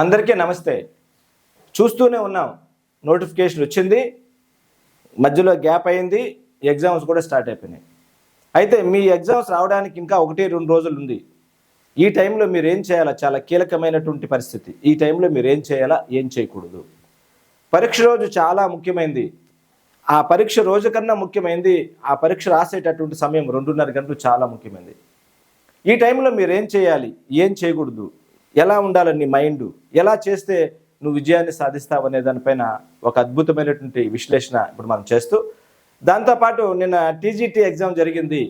అందరికీ నమస్తే. చూస్తూనే ఉన్నాం. నోటిఫికేషన్ వచ్చింది. మధ్యలో గ్యాప్ అయింది. ఎగ్జామ్స్ కూడా స్టార్ట్ అయిపోయినాయి. అయితే మీ ఎగ్జామ్స్ రావడానికి ఇంకా ఒకటి రెండు రోజులు ఉంది. ఈ టైంలో మీరు ఏం చేయాలా? చాలా కీలకమైనటువంటి పరిస్థితి. ఈ టైంలో మీరు ఏం చేయాలా? ఏం చేయకూడదు. పరీక్ష రోజు చాలా ముఖ్యమైనది ఆ పరీక్ష రోజు కన్నా ముఖ్యమైనది ఆ పరీక్ష రాసేటటువంటి సమయం రెండున్నర గంటలు చాలా ముఖ్యమైనది ఈ టైంలో మీరు ఏం చేయాలి? ఏం చేయకూడదు? ఎలా ఉండాలి నీ మైండ్ ఎలా చేస్తే నువ్వు విజయాన్ని సాధిస్తావు అనే దానిపైన ఒక అద్భుతమైనటువంటి విశ్లేషణ ఇప్పుడు మనం చేస్తూ దాంతోపాటు నిన్న టీజీటీ ఎగ్జామ్ జరిగింది.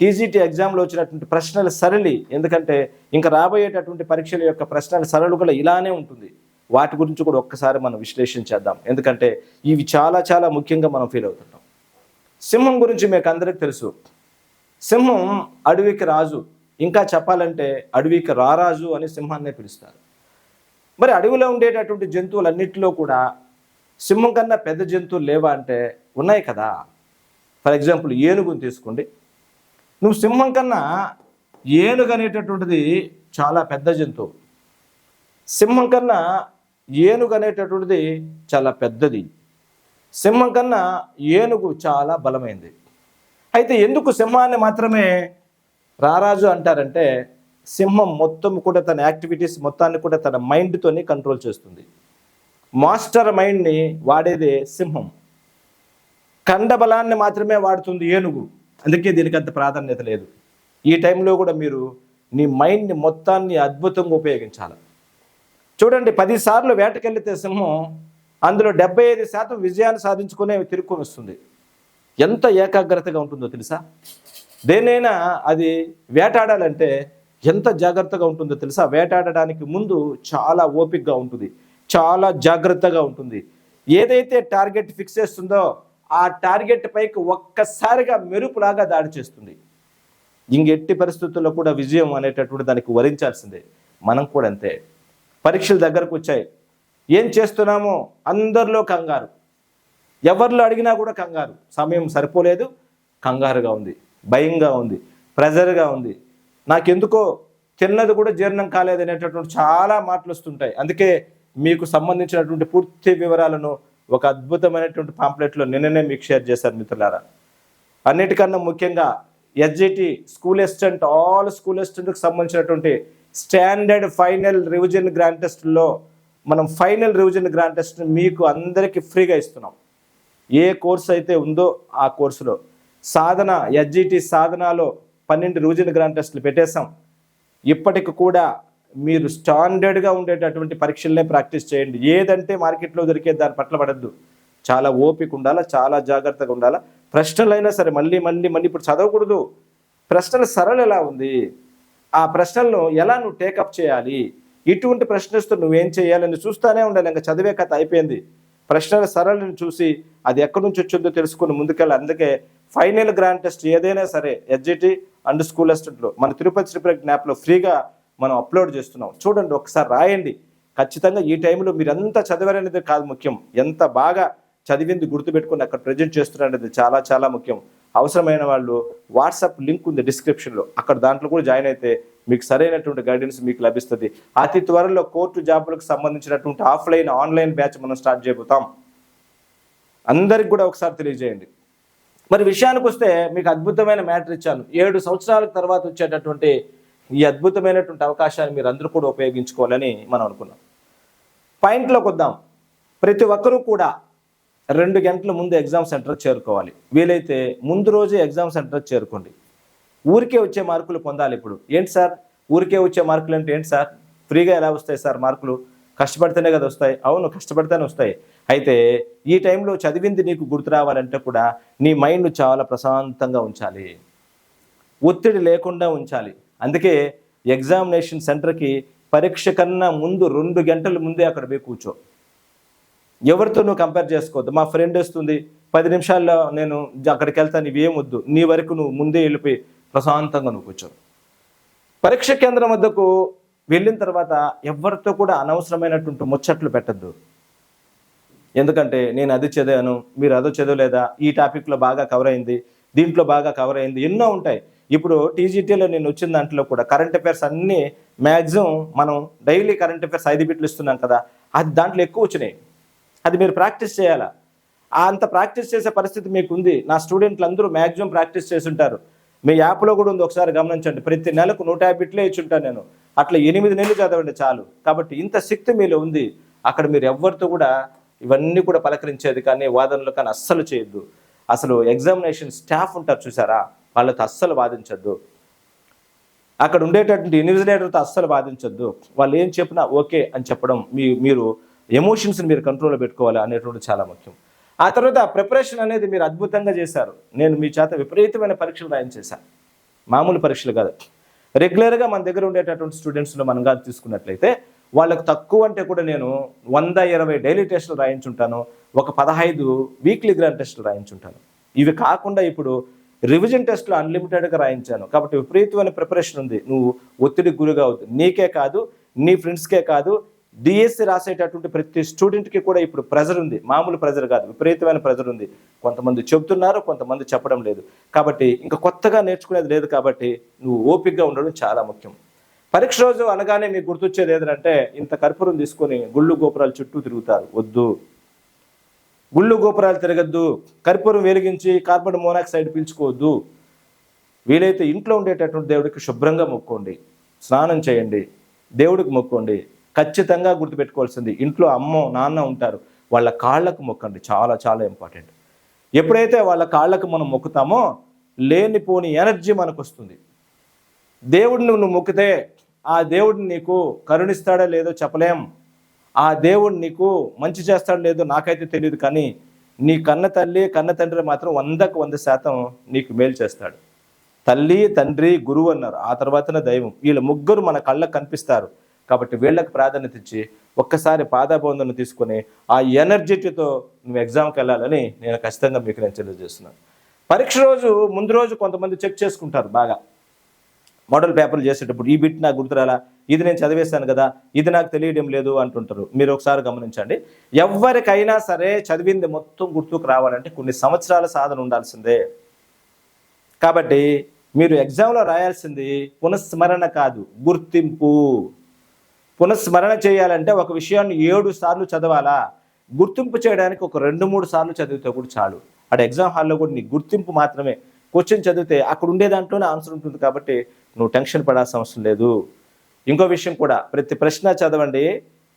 టీజీటీ ఎగ్జామ్లో వచ్చినటువంటి ప్రశ్నల సరళి ఎందుకంటే ఇంకా రాబోయేటటువంటి పరీక్షల యొక్క ప్రశ్నల సరళి కూడా ఇలానే ఉంటుంది. వాటి గురించి కూడా ఒక్కసారి మనం విశ్లేషించేద్దాం ఎందుకంటే ఇవి చాలా చాలా ముఖ్యంగా మనం ఫీల్ అవుతున్నాం సింహం గురించి మీకు అందరికీ తెలుసు. సింహం అడవికి రాజు. ఇంకా చెప్పాలంటే అడవికి రారాజు అని సింహాన్నే పిలుస్తారు. మరి అడవిలో ఉండేటటువంటి జంతువులన్నిటిలో కూడా సింహం కన్నా పెద్ద జంతువులు లేవా అంటే ఉన్నాయి కదా. ఫర్ ఎగ్జాంపుల్ ఏనుగుని తీసుకోండి. నువ్వు సింహం కన్నా ఏనుగు అనేటటువంటిది చాలా పెద్ద జంతువు. సింహం కన్నా ఏనుగు అనేటటువంటిది చాలా పెద్దది. సింహం కన్నా ఏనుగు చాలా బలమైంది. అయితే ఎందుకు సింహాన్ని మాత్రమే రారాజు అంటారంటే సింహం మొత్తం కూడా తన యాక్టివిటీస్ మొత్తాన్ని కూడా తన మైండ్తోనే కంట్రోల్ చేస్తుంది. మాస్టర్ మైండ్ని వాడేదే సింహం. కండబలాన్ని మాత్రమే వాడుతుంది ఏనుగు. అందుకే దీనికి అంత ప్రాధాన్యత లేదు. ఈ టైంలో కూడా మీరు నీ మైండ్ని మొత్తాన్ని అద్భుతంగా ఉపయోగించాలి. చూడండి పదిసార్లు వేటకెళ్తే సింహం అందులో డెబ్బై ఐదు శాతం విజయాన్ని సాధించుకునే తిరుక్కొని వస్తుంది. ఎంత ఏకాగ్రతగా ఉంటుందో తెలుసా? దేనైనా అది వేటాడాలంటే ఎంత జాగ్రత్తగా ఉంటుందో తెలుసా? వేటాడడానికి ముందు చాలా ఓపికగా ఉంటుంది. చాలా జాగ్రత్తగా ఉంటుంది. ఏదైతే టార్గెట్ ఫిక్స్ చేస్తుందో ఆ టార్గెట్ పైకి ఒక్కసారిగా మెరుపులాగా దాడి చేస్తుంది. ఇంకెట్టి పరిస్థితుల్లో కూడా విజయం అనేటటువంటి దానికి వరించాల్సిందే. మనం కూడా అంతే. పరీక్షలు దగ్గరకు వచ్చాయి. ఏం చేస్తున్నామో అందరిలో కంగారు. ఎవరిలో అడిగినా కూడా కంగారు. సమయం సరిపోలేదు. కంగారుగా ఉంది. భయంగా ఉంది ప్రెజర్గా ఉంది. నాకెందుకో తిన్నది కూడా జీర్ణం కాలేదు అనేటటువంటి చాలా మాటలు వస్తుంటాయి. అందుకే మీకు సంబంధించినటువంటి పూర్తి వివరాలను ఒక అద్భుతమైనటువంటి పాంప్లెట్లో నిన్ననే మీకు షేర్ చేశారు మిత్రులారా. అన్నిటికన్నా ముఖ్యంగా SGT school assistant all school అసిస్టెంట్కి సంబంధించినటువంటి స్టాండర్డ్ ఫైనల్ రివిజన్ గ్రాండ్ టెస్ట్లో మనం ఫైనల్ రివిజన్ గ్రాండ్ టెస్ట్ మీకు అందరికీ ఫ్రీగా ఇస్తున్నాం. ఏ కోర్స్ అయితే ఉందో ఆ కోర్సులో. సాధన ఎస్జిటి సాధనలో పన్నెండు రివిజన్ గ్రాండ్ టెస్టులు పెట్టేశాం. ఇప్పటికి కూడా మీరు స్టాండర్డ్గా ఉండేటటువంటి పరీక్షలనే ప్రాక్టీస్ చేయండి. ఏదంటే మార్కెట్లో దొరికే దాని పట్ల పడద్దు. చాలా ఓపిక ఉండాలా చాలా జాగ్రత్తగా ఉండాలా. ప్రశ్నలైనా సరే మళ్ళీ మళ్ళీ మళ్ళీ ఇప్పుడు చదవకూడదు. ప్రశ్నల సరళ ఎలా ఉంది? ఆ ప్రశ్నలను ఎలా నువ్వు టేకప్ చేయాలి? ఇటువంటి ప్రశ్నిస్తూ నువ్వేం చేయాలని చూస్తూనే ఉండాలి. ఇంకా చదివే కథ అయిపోయింది. ప్రశ్నల సరళను చూసి అది ఎక్కడి నుంచి వచ్చిందో తెలుసుకుని ముందుకెళ్ళి అందుకే ఫైనల్ గ్రాండ్ టెస్ట్ ఏదైనా సరే ఎస్జిటి అండ్ స్కూల్ అసిస్టెంట్లో మన తిరుపతి శ్రీప్రజ్ఞ యాప్లో ఫ్రీగా మనం అప్లోడ్ చేస్తున్నాం. చూడండి ఒకసారి రాయండి. ఖచ్చితంగా ఈ టైంలో మీరంతా చదివారనేది కాదు ముఖ్యం. ఎంత బాగా చదివింది గుర్తుపెట్టుకుని అక్కడ ప్రజెంట్ చేస్తున్నారనేది చాలా చాలా ముఖ్యం. అవసరమైన వాళ్ళు వాట్సాప్ లింక్ ఉంది డిస్క్రిప్షన్లో. అక్కడ దాంట్లో కూడా జాయిన్ అయితే మీకు సరైనటువంటి గైడెన్స్ మీకు లభిస్తుంది. అతి త్వరలో కోర్టు జాబులకు సంబంధించినటువంటి ఆఫ్లైన్ ఆన్లైన్ బ్యాచ్ మనం స్టార్ట్ చేయబోతాం. అందరికి కూడా ఒకసారి తెలియజేయండి. మరి విషయానికి వస్తే మీకు అద్భుతమైన మ్యాటర్ ఇచ్చాను. ఏడు సంవత్సరాల తర్వాత వచ్చేటటువంటి ఈ అద్భుతమైనటువంటి అవకాశాన్ని మీరు అందరూ కూడా ఉపయోగించుకోవాలని మనం అనుకున్నాం. పాయింట్లోకి వద్దాం. ప్రతి ఒక్కరూ కూడా రెండు గంటల ముందు ఎగ్జామ్ సెంటర్ చేరుకోవాలి. వీలైతే ముందు రోజే ఎగ్జామ్ సెంటర్కి చేరుకోండి. ఊరికే వచ్చే మార్కులు పొందాలి ఇప్పుడు. ఏంటి సార్? ఊరికే వచ్చే మార్కులు అంటే ఏంటి సార్? ఫ్రీగా ఎలా వస్తాయి సార్ మార్కులు? కష్టపడితేనే కదా వస్తాయి. అవును కష్టపడితేనే వస్తాయి. అయితే ఈ టైంలో చదివింది నీకు గుర్తు రావాలంటే కూడా నీ మైండ్ చాలా ప్రశాంతంగా ఉంచాలి. ఒత్తిడి లేకుండా ఉంచాలి. అందుకే ఎగ్జామినేషన్ సెంటర్కి పరీక్ష కన్నా ముందు రెండు గంటల ముందే అక్కడ పోయి కూర్చో. ఎవరితో నువ్వు కంపేర్ చేసుకోవద్దు. మా ఫ్రెండ్ వస్తుంది పది నిమిషాల్లో నేను అక్కడికి వెళ్తాను ఇవేం వద్దు. నీ వరకు నువ్వు ముందే వెళ్ళిపోయి ప్రశాంతంగా నువ్వు కూర్చో. పరీక్ష కేంద్రం వద్దకు వెళ్ళిన తర్వాత ఎవరితో కూడా అనవసరమైనటువంటి ముచ్చట్లు పెట్టద్దు. ఎందుకంటే నేను అది చదివాను మీరు అదో చదవలేదా? ఈ టాపిక్లో బాగా కవర్ అయింది దీంట్లో బాగా కవర్ అయింది ఎన్నో ఉంటాయి. ఇప్పుడు టీజీటీలో నేను వచ్చిన దాంట్లో కూడా కరెంట్ అఫైర్స్ అన్నీ మ్యాక్సిమం మనం డైలీ కరెంట్ అఫైర్స్ ఐదు బిట్లు ఇస్తున్నాం కదా అది దాంట్లో ఎక్కువ వచ్చినాయి. అది మీరు ప్రాక్టీస్ చేయాలా? అంత ప్రాక్టీస్ చేసే పరిస్థితి మీకు ఉంది నా స్టూడెంట్లు అందరూ మ్యాక్సిమం ప్రాక్టీస్ చేసి ఉంటారు మీ యాప్లో కూడా ఉంది ఒకసారి గమనించండి. ప్రతి నెలకు నూట యాభై బిట్లే ఇచ్చి ఉంటాను నేను. అట్లా ఎనిమిది నెలలు చదవండి చాలు. కాబట్టి ఇంత శక్తి మీలో ఉంది. అక్కడ మీరు ఎవరితో కూడా ఇవన్నీ కూడా పలకరించేది కానీ వాదనలు కానీ అస్సలు చేయొద్దు. అసలు ఎగ్జామినేషన్ స్టాఫ్ ఉంటారు చూసారా? వాళ్ళతో అస్సలు వాదించొద్దు. అక్కడ ఉండేటటువంటి ఇన్విజిలేటర్తో అస్సలు బాధించొద్దు వాళ్ళు ఏం చెప్పినా ఓకే అని చెప్పడం మీ మీరు ఎమోషన్స్ని మీరు కంట్రోల్లో పెట్టుకోవాలి అనేటువంటి చాలా ముఖ్యం. ఆ తర్వాత ప్రిపరేషన్ అనేది మీరు అద్భుతంగా చేశారు. నేను మీ చేత విపరీతమైన పరీక్షలు రాయించేశాను మామూలు పరీక్షలు కాదు. రెగ్యులర్గా మన దగ్గర ఉండేటటువంటి స్టూడెంట్స్లో మనం కాదు తీసుకున్నట్లయితే వాళ్ళకు తక్కువ అంటే కూడా నేను వంద ఇరవై డైలీ టెస్టులు రాయించుంటాను ఒక పదహైదు వీక్లీ గ్రాండ్ టెస్టులు రాయించుంటాను. ఇవి కాకుండా ఇప్పుడు రివిజన్ టెస్టులు అన్లిమిటెడ్గా రాయించాను. కాబట్టి విపరీతమైన ప్రిపరేషన్ ఉంది. నువ్వు ఒత్తిడికి గురిగా అవుతుంది నీకే కాదు నీ ఫ్రెండ్స్కే కాదు డిఎస్సి రాసేటటువంటి ప్రతి స్టూడెంట్కి కూడా ఇప్పుడు ప్రెజర్ ఉంది. మామూలు ప్రెజర్ కాదు విపరీతమైన ప్రెజర్ ఉంది. కొంతమంది చెబుతున్నారు కొంతమంది చెప్పడం లేదు. కాబట్టి ఇంకా కొత్తగా నేర్చుకునేది లేదు కాబట్టి నువ్వు ఓపికగా ఉండడం చాలా ముఖ్యం. పరీక్ష రోజు అనగానే మీకు గుర్తొచ్చేది ఏదంటే ఇంత కర్పూరం తీసుకొని గుళ్ళు గోపురాలు చుట్టూ తిరుగుతారు. వద్దు. గుళ్ళు గోపురాలు తిరగద్దు. కర్పూరం వెలిగించి కార్బన్ మోనాక్సైడ్ పీల్చుకోవద్దు. వీలైతే ఇంట్లో ఉండేటటువంటి దేవుడికి శుభ్రంగా మొక్కోండి. స్నానం చేయండి. దేవుడికి మొక్కోండి. ఖచ్చితంగా గుర్తుపెట్టుకోవాల్సింది ఇంట్లో అమ్మ నాన్న ఉంటారు. వాళ్ళ కాళ్ళకు మొక్కండి. చాలా చాలా ఇంపార్టెంట్. ఎప్పుడైతే వాళ్ళ కాళ్ళకు మనం మొక్కుతామో లేనిపోని ఎనర్జీ మనకు వస్తుంది దేవుడిని నువ్వు మొక్కితే ఆ దేవుడిని నీకు కరుణిస్తాడో లేదో చెప్పలేం. ఆ దేవుడు నీకు మంచి చేస్తాడో లేదో నాకైతే తెలియదు కానీ నీ కన్న తల్లి కన్న తండ్రి మాత్రం వందకు వంద శాతం నీకు మేలు చేస్తాడు. తల్లి తండ్రి గురువు అన్నారు. ఆ తర్వాతనే దైవం. వీళ్ళ ముగ్గురు మన కళ్ళకు కనిపిస్తారు. కాబట్టి వీళ్ళకి ప్రాధాన్యత ఇచ్చి ఒక్కసారి పాదాబోందను తీసుకొని ఆ ఎనర్జీతో నువ్వు ఎగ్జామ్కి వెళ్ళాలని నేను ఖచ్చితంగా మీకు నేను తెలియజేస్తున్నాను. పరీక్ష రోజు ముందు రోజు కొంతమంది చెక్ చేసుకుంటారు బాగా. మోడల్ పేపర్లు చేసేటప్పుడు ఈ బిట్ నాకు గుర్తురాలా? ఇది నేను చదివేశాను కదా ఇది నాకు తెలియడం లేదు అంటుంటారు. మీరు ఒకసారి గమనించండి. ఎవరికైనా సరే చదివింది మొత్తం గుర్తుకు రావాలంటే కొన్ని సంవత్సరాల సాధన ఉండాల్సిందే. కాబట్టి మీరు ఎగ్జామ్లో రాయాల్సింది పునఃస్మరణ కాదు గుర్తింపు. పునఃస్మరణ చేయాలంటే ఒక విషయాన్ని ఏడు సార్లు చదవాలా? గుర్తింపు చేయడానికి ఒక రెండు మూడు సార్లు చదివితే కూడా చాలు. అక్కడ ఎగ్జామ్ హాల్లో కూడా నీ గుర్తింపు మాత్రమే. క్వశ్చన్ చదివితే అక్కడ ఉండే దాంట్లోనే ఆన్సర్ ఉంటుంది కాబట్టి నువ్వు టెన్షన్ పడాల్సిన అవసరం లేదు. ఇంకో విషయం కూడా ప్రతి ప్రశ్న చదవండి.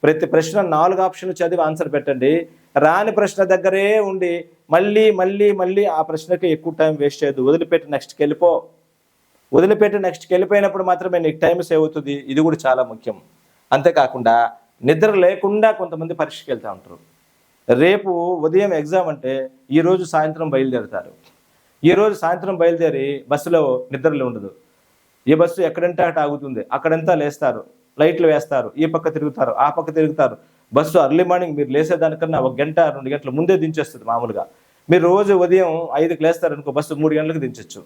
ప్రతి ప్రశ్న నాలుగు ఆప్షన్లు చదివి ఆన్సర్ పెట్టండి. రాని ప్రశ్న దగ్గరే ఉండి మళ్ళీ మళ్ళీ మళ్ళీ ఆ ప్రశ్నకి ఎక్కువ టైం వేస్ట్ చేయదు వదిలిపెట్టి నెక్స్ట్కి వెళ్ళిపో. వదిలిపెట్టి నెక్స్ట్కి వెళ్ళిపోయినప్పుడు మాత్రమే నీకు టైం సేవ్ అవుతుంది. ఇది కూడా చాలా ముఖ్యం. అంతేకాకుండా నిద్ర లేకుండా కొంతమంది పరీక్షకి వెళ్తూ ఉంటారు. రేపు ఉదయం ఎగ్జామ్ అంటే ఈరోజు సాయంత్రం బయలుదేరుతారు. ఈరోజు సాయంత్రం బయలుదేరి బస్సులో నిద్రలు ఉండదు. ఈ బస్సు ఎక్కడంటే అటు ఆగుతుంది. అక్కడంతా లేస్తారు. లైట్లు వేస్తారు. ఈ పక్క తిరుగుతారు. ఆ పక్క తిరుగుతారు. బస్సు అర్లీ మార్నింగ్ మీరు లేసేదానికన్నా ఒక గంట రెండు గంటల ముందే దించేస్తుంది మామూలుగా. మీరు రోజు ఉదయం ఐదుకి లేస్తారు అనుకో బస్సు మూడు గంటలకు దించొచ్చు.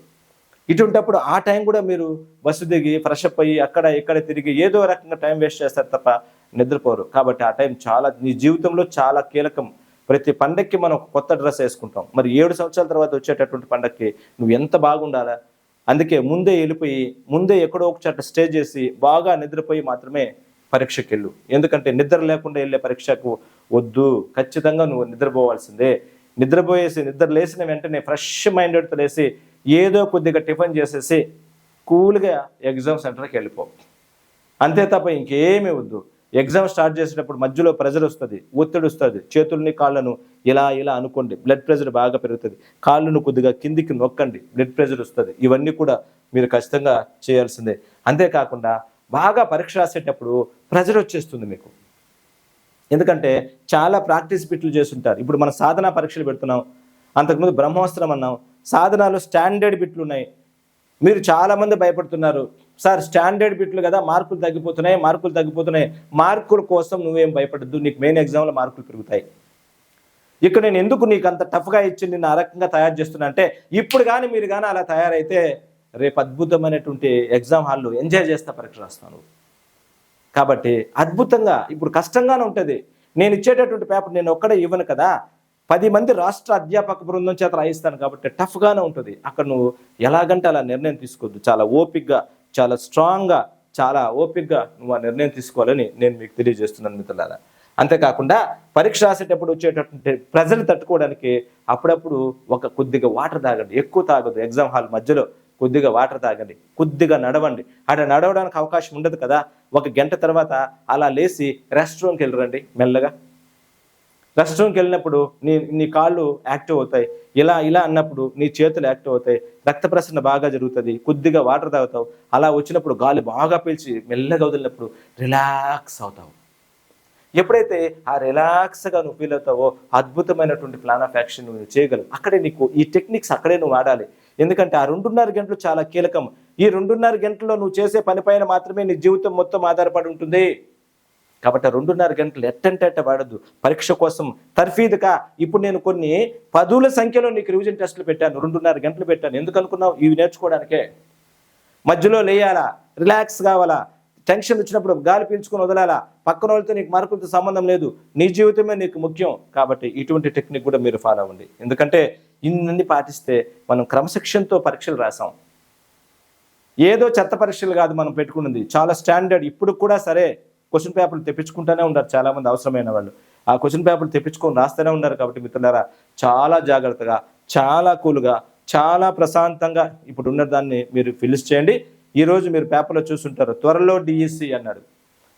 ఇటుంటప్పుడు ఆ టైం కూడా మీరు బస్సు దిగి ఫ్రెష్ అప్ అయ్యి అక్కడ ఇక్కడ తిరిగి ఏదో రకంగా టైం వేస్ట్ చేస్తారు తప్ప నిద్రపోరు. కాబట్టి ఆ టైం చాలా నీ జీవితంలో చాలా కీలకం. ప్రతి పండక్కి మనం కొత్త డ్రెస్ వేసుకుంటాం. మరి ఏడు సంవత్సరాల తర్వాత వచ్చేటటువంటి పండక్కి నువ్వు ఎంత బాగుండాలా? అందుకే ముందే వెళ్ళిపోయి ముందే ఎక్కడో ఒక చోట స్టే చేసి బాగా నిద్రపోయి మాత్రమే పరీక్షకి వెళ్ళు ఎందుకంటే నిద్ర లేకుండా వెళ్ళే పరీక్షకు వద్దు. ఖచ్చితంగా నువ్వు నిద్రపోవాల్సిందే. నిద్రపోయేసి నిద్ర లేచిన వెంటనే ఫ్రెష్ మైండెడ్తో లేసి ఏదో కొద్దిగా టిఫిన్ చేసేసి కూల్గా ఎగ్జామ్ సెంటర్కి వెళ్ళిపో. అంతే తప్ప ఇంకేమీ వద్దు. ఎగ్జామ్ స్టార్ట్ చేసేటప్పుడు మధ్యలో ప్రెజర్ వస్తుంది ఒత్తిడి వస్తుంది. చేతుల్ని కాళ్ళను ఇలా ఇలా అనుకోండి. బ్లడ్ ప్రెషర్ బాగా పెరుగుతుంది. కాళ్ళను కొద్దిగా కిందికి నొక్కండి. బ్లడ్ ప్రెషర్ వస్తుంది. ఇవన్నీ కూడా మీరు ఖచ్చితంగా చేయాల్సిందే. అంతేకాకుండా బాగా పరీక్ష రాసేటప్పుడు ప్రెజర్ వచ్చేస్తుంది మీకు. ఎందుకంటే చాలా ప్రాక్టీస్ బిట్లు చేస్తుంటారు. ఇప్పుడు మన సాధన పరీక్షలు పెడుతున్నాం. అంతకుముందు బ్రహ్మోస్త్రం అన్నాం. సాధనాలు స్టాండర్డ్ బిట్లు ఉన్నాయి. మీరు చాలామంది భయపడుతున్నారు. సార్ స్టాండర్డ్ బిట్లు కదా మార్కులు తగ్గిపోతున్నాయి మార్కులు తగ్గిపోతున్నాయి. మార్కుల కోసం నువ్వేం భయపడద్దు. నీకు మెయిన్ ఎగ్జామ్లో మార్కులు పెరుగుతాయి. ఇక్కడ నేను ఎందుకు నీకు అంత టఫ్గా ఇచ్చి నిన్ను ఆ రకంగా తయారు చేస్తున్నా అంటే ఇప్పుడు కానీ మీరు కానీ అలా తయారైతే రేపు అద్భుతమైనటువంటి ఎగ్జామ్ హాల్లో ఎంజాయ్ చేస్తా పరీక్ష రాస్తాను. కాబట్టి అద్భుతంగా ఇప్పుడు కష్టంగానే ఉంటుంది. నేను ఇచ్చేటటువంటి పేపర్ నేను ఒక్కడే ఇవ్వను కదా. పది మంది రాష్ట్ర అధ్యాపక బృందం చేత రాయిస్తాను కాబట్టి టఫ్గానే ఉంటుంది. అక్కడ నువ్వు ఎలాగంటే అలా నిర్ణయం తీసుకోవద్దు. చాలా ఓపిక్గా చాలా స్ట్రాంగ్గా చాలా ఓపిక్గా నువ్వు ఆ నిర్ణయం తీసుకోవాలని నేను మీకు తెలియజేస్తున్నాను మిత్రులారా. అంతేకాకుండా పరీక్ష రాసేటప్పుడు వచ్చేటటువంటి ప్రజలు తట్టుకోవడానికి అప్పుడప్పుడు ఒక కొద్దిగా వాటర్ తాగండి ఎక్కువ తాగదు ఎగ్జామ్ హాల్ మధ్యలో కొద్దిగా వాటర్ తాగండి కొద్దిగా నడవండి. అక్కడ నడవడానికి అవకాశం ఉండదు కదా. ఒక గంట తర్వాత అలా లేచి రెస్ట్ రూమ్కి వెళ్ళరండి మెల్లగా. రెస్ట్ రూమ్కి వెళ్ళినప్పుడు నీ నీ కాళ్ళు యాక్టివ్ అవుతాయి. ఇలా ఇలా అన్నప్పుడు నీ చేతులు యాక్టివ్ అవుతాయి. రక్త ప్రసరణ బాగా జరుగుతుంది. కొద్దిగా వాటర్ తాగుతావు. అలా వచ్చినప్పుడు గాలి బాగా పీల్చి మెల్లగా వదిలినప్పుడు రిలాక్స్ అవుతావు. ఎప్పుడైతే ఆ రిలాక్స్గా నువ్వు ఫీల్ అవుతావో అద్భుతమైనటువంటి ప్లాన్ ఆఫ్ యాక్షన్ నువ్వు చేయగలవు. అక్కడే నీకు ఈ టెక్నిక్స్ అక్కడే నువ్వు వాడాలి. ఎందుకంటే ఆ రెండున్నర గంటలు చాలా కీలకం. ఈ రెండున్నర గంటల్లో నువ్వు చేసే పనిపైన మాత్రమే నీ జీవితం మొత్తం ఆధారపడి ఉంటుంది. కాబట్టి ఆ రెండున్నర గంటలు ఎట్టంటే అట్ట వాడద్దు. పరీక్ష కోసం తర్ఫీదుగా ఇప్పుడు నేను కొన్ని పదుల సంఖ్యలో నీకు రివిజన్ టెస్టులు పెట్టాను. రెండున్నర గంటలు పెట్టాను. ఎందుకు అనుకున్నావు? ఇవి నేర్చుకోవడానికే. మధ్యలో లేయాలా? రిలాక్స్ కావాలా? టెన్షన్ వచ్చినప్పుడు గాలి పీల్చుకొని వదలాలా? పక్కన వాళ్ళతో నీకు మార్కులతో సంబంధం లేదు. నీ జీవితమే నీకు ముఖ్యం. కాబట్టి ఇటువంటి టెక్నిక్ కూడా మీరు ఫాలో అవ్వండి. ఎందుకంటే ఇన్ని పాటిస్తే మనం క్రమశిక్షణతో పరీక్షలు రాసాం. ఏదో చెత్త పరీక్షలు కాదు మనం పెట్టుకున్నది. చాలా స్టాండర్డ్. ఇప్పుడు కూడా సరే క్వశ్చన్ పేపర్లు తెప్పించుకుంటూనే ఉన్నారు చాలామంది అవసరమైన వాళ్ళు. ఆ క్వశ్చన్ పేపర్లు తెప్పించుకొని రాస్తూనే ఉన్నారు కాబట్టి మిత్రులారా చాలా జాగ్రత్తగా చాలా కూల్గా చాలా ప్రశాంతంగా ఇప్పుడు ఉన్న దాన్ని మీరు ఫిలిస్ చేయండి. ఈరోజు మీరు పేపర్లో చూసుంటారు త్వరలో డిఎస్సి అన్నాడు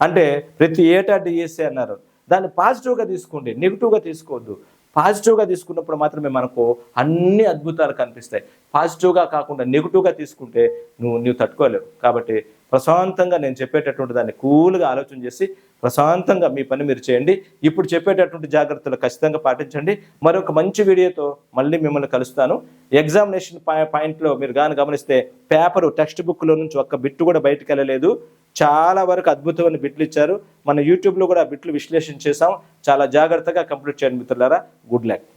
అంటే ప్రతి ఏటా డిఎస్సి అన్నారు. దాన్ని పాజిటివ్గా తీసుకోండి నెగిటివ్గా తీసుకోవద్దు. పాజిటివ్గా తీసుకున్నప్పుడు మాత్రమే మనకు అన్ని అద్భుతాలు కనిపిస్తాయి. పాజిటివ్గా కాకుండా నెగిటివ్గా తీసుకుంటే నువ్వు నువ్వు తట్టుకోలేవు. కాబట్టి ప్రశాంతంగా నేను చెప్పేటటువంటి దాన్ని కూల్గా ఆలోచన చేసి ప్రశాంతంగా మీ పని మీరు చేయండి. ఇప్పుడు చెప్పేటటువంటి జాగ్రత్తలు ఖచ్చితంగా పాటించండి. మరొక మంచి వీడియోతో మళ్ళీ మిమ్మల్ని కలుస్తాను. ఎగ్జామినేషన్ పాయింట్లో మీరు కానీ గమనిస్తే పేపరు టెక్స్ట్ బుక్లో నుంచి ఒక్క బిట్టు కూడా బయటకు వెళ్ళలేదు. చాలా వరకు అద్భుతమైన బిట్లు ఇచ్చారు. మన యూట్యూబ్లో కూడా బిట్లు విశ్లేషణ చేసాం చాలా జాగ్రత్తగా కంప్లీట్ చేయండి మిత్రులారా. Good luck.